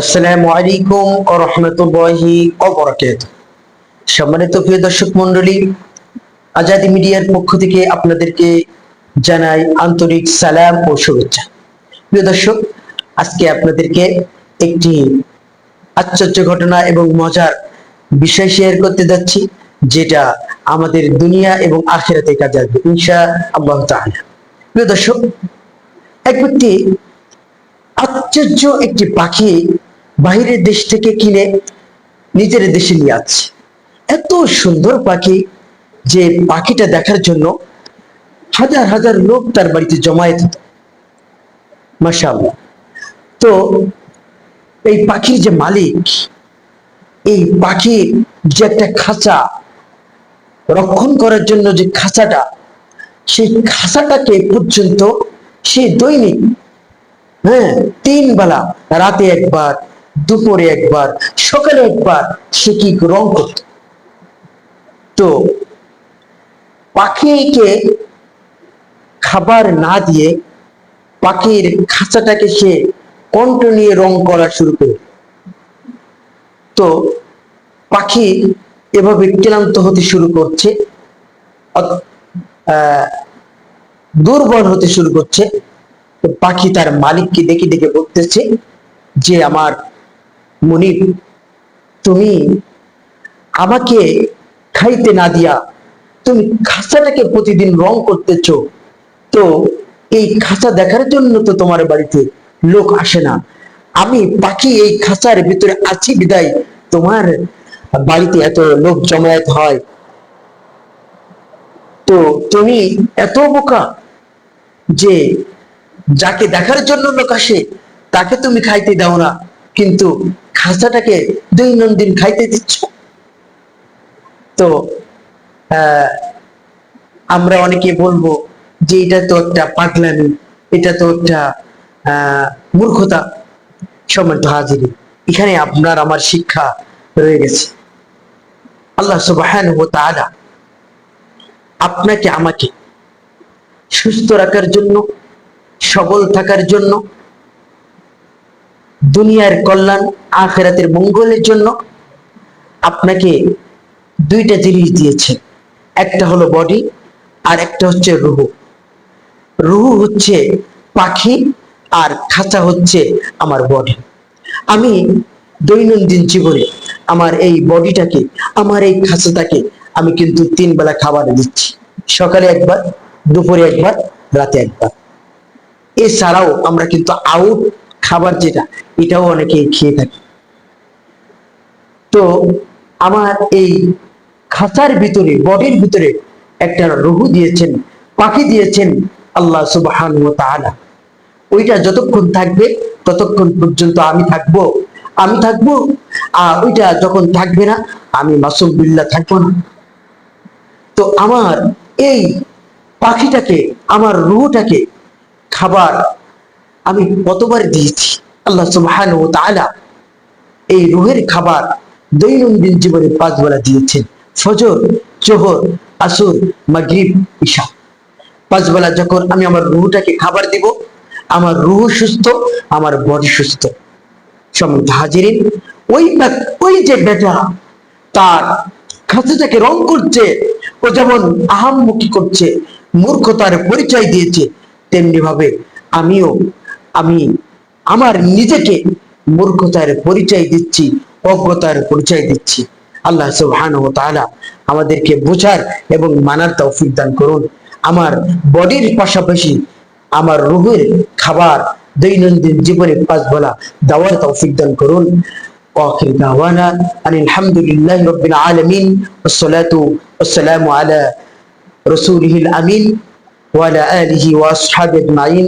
আসসালামু আলাইকুম ও রহমতুল্লাহি সম্মানিত প্রিয় দর্শক মন্ডলী আজাদি মিডিয়ার পক্ষ থেকে আপনাদেরকে জানাই আন্তরিক সালাম ও শুভেচ্ছা। প্রিয় দর্শক, আজকে আপনাদেরকে একটি আশ্চর্য ঘটনা এবং মজার বিষয় শেয়ার করতে যাচ্ছি, যেটা আমাদের দুনিয়া এবং আখেরাতে কাজে আসবে ইনশা আল্লাহ তাআলা। প্রিয় দর্শক, এক ব্যক্তি আশ্চর্য একটি পাখি বাইরের দেশ থেকে কিনে নিজের দেশে নিয়ে আসছে। এত সুন্দর পাখি যে পাখিটা দেখার জন্য হাজার হাজার লোক তার বাড়িতে জমায়েত হতো। মাশাআল্লাহ। তো এই পাখির যে মালিক, এই পাখির যে একটা খাঁচা রক্ষণ করার জন্য যে খাঁচাটা, সেই খাঁচাটাকে পর্যন্ত সে দৈনিক হ্যাঁ তিন বেলা রাতে একবার দুপুরে একবার, সকালে একবার সে কি রং করত? তো পাখিকে খাবার না দিয়ে পাখির খাঁচাটাকে সে কণ্ঠ নিয়ে রং করা শুরু করে তো পাখি এভাবে ক্লান্ত হতে শুরু করছে দুর্বল হতে শুরু করছে। পাখি তার মালিককে দেখে দেখে বলতেছে যে, আমার মনিব, তুমি আমাকে খাইতে না দিয়া তুমি খাঁচাটাকে প্রতিদিন রং করতেছ, তো এই খাঁচা দেখার জন্য তো তোমার বাড়িতে লোক আসে না। আমি পাখি এই খাঁচার ভিতরে আছি বিদায়। তোমার বাড়িতে এত লোক জমায়েত হয়। তো তুমি এত বোকা যে যাকে দেখার জন্য লোক আসে, তাকে তুমি খাইতে দাও না। কিন্তু খাঁচাটাকে দৈনন্দিন খাইতে দিচ্ছ? তো আমরা অনেকে বলব যে এটা তো একটা পাগলামি, এটা তো একটা মূর্খতা। সম্মানিত হাজিরি এখানে আপনার আমার শিক্ষা রয়ে গেছে। আল্লাহ সুবহানাহু ওয়া তাআলা আপনাকে আমাকে সুস্থ রাখার জন্য, সবল থাকার জন্য দুনিয়ার কল্যাণ, আখেরাতের মঙ্গলের জন্য আপনাকে দুইটা জিনিস দিয়েছে। একটা হলো বডি আর একটা হচ্ছে রুহু। রুহু হচ্ছে পাখি, আর খাঁচা হচ্ছে আমার বডি আমি দৈনন্দিন জীবনে আমার এই বডিটাকে আমার এই খাঁচাটাকে আমি কিন্তু তিন বেলা খাবার দিচ্ছি। সকালে একবার, দুপুরে একবার, রাতে একবার। এছাড়াও আমরা কিন্তু আউট খাবার যেটা, এটাও অনেকে খেয়ে থাকি। তো আমার এই খাঁচার ভিতরে, বডির ভিতরে একটা রুহু দিয়েছেন, পাখি দিয়েছেন আল্লাহ সুবহান তাআলা। ওইটা যতক্ষণ থাকবে, ততক্ষণ পর্যন্ত আমি থাকব। আমি থাকব, আর ওইটা যখন থাকবে না, আমি মাসুম বিল্লাহ থাকব না। তো আমার এই পাখিটাকে, আমার রুহটাকে খাবার আমি কতবার দিয়েছি। আল্লাহ সুবহান ও তাআলা এই রুহের খাবার দৈনন্দিন জীবনে পাঁচ বেলা দিয়েছেন। ফজর, জোহর, আসর, মাগরিব, ঈশা। পাঁচ বেলা যখন আমি আমার রুহটাকে খাবার দিব, আমার রুহ সুস্থ, আমার বডি সুস্থ। সম্বন্ধে হাজিরিন, ওই ওই যে বেটা, তার খাঁচাটাকে রং করছে, ও যেমন আহাম্মুখী করছে, মূর্খতার পরিচয় দিয়েছে তেমনি ভাবে আমিও আমি আমার নিজেকে মূর্খতার পরিচয় দিচ্ছি অজ্ঞতার পরিচয় দিচ্ছি আল্লাহ সুবহানাহু ওয়া তাআলা আমাদেরকে বোঝার এবং মানার তৌফিক দান করুন আমার বডির পাশাপাশি আমার রুহের খাবার দৈনন্দিন জীবনে পাঁচ বেলা দেওয়ার তৌফিক দান করুন واخر دعوانا ان الحمد لله رب العالمين والصلاه والسلام على رسوله الامين وعلى اله واصحابه اجمعين